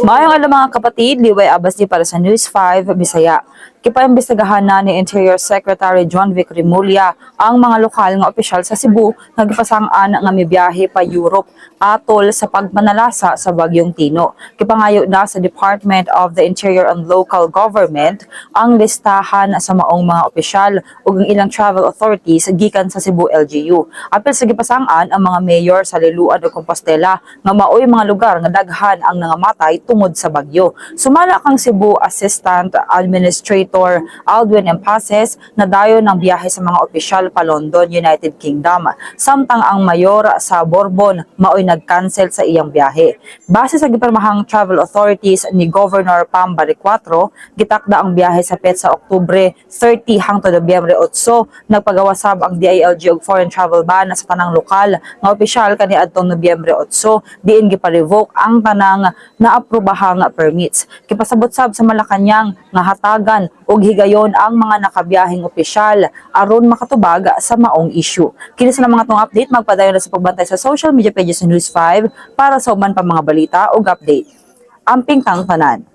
Mayong alam mga kapatid, liway abas di para sa News 5 Bisaya. Kipaimbestigahan na ni Interior Secretary John Vic Rimulya ang mga lokal nga opisyal sa Cebu nagpasangan nga mibiyahe pa Europe atol sa pagmanalasa sa Bagyong Tino. Kipangayo na sa Department of the Interior and Local Government ang listahan sa maong mga opisyal ug ang ilang travel authorities gikan sa Cebu LGU. Apil sa gipasangan ang mga mayor sa Liluan ug Compostela nga maoy mga lugar nga daghan ang nangamatay tungod sa bagyo. Sumala kang Cebu Assistant Administrator Aldwin Empases na dayon ng biyahe sa mga opisyal pa London, United Kingdom. Samtang ang mayor sa Bourbon maoy nag-cancel sa iyang biyahe. Base sa gipermahang travel authorities ni Governor Pam Baricuatro, gitakda ang biyahe sa PET sa Oktubre 30 hangtod Nobyembre 8. Nagpagawasab ang DILG og foreign travel ban sa tanang lokal nga opisyal kaniadtong Nobyembre 8 diin gipa-revoke ang tanang naaprobahang permits. Kipasabot sab sa Malacañang nga hatagan ug higayon ang mga nakabiyaheng opisyal aron makatubag sa maong issue. Kini sa mga tong update magpadayon na sa pagbantay sa social media pages ng News 5 para sa uman pa mga balita ug update. Amping kang tanan.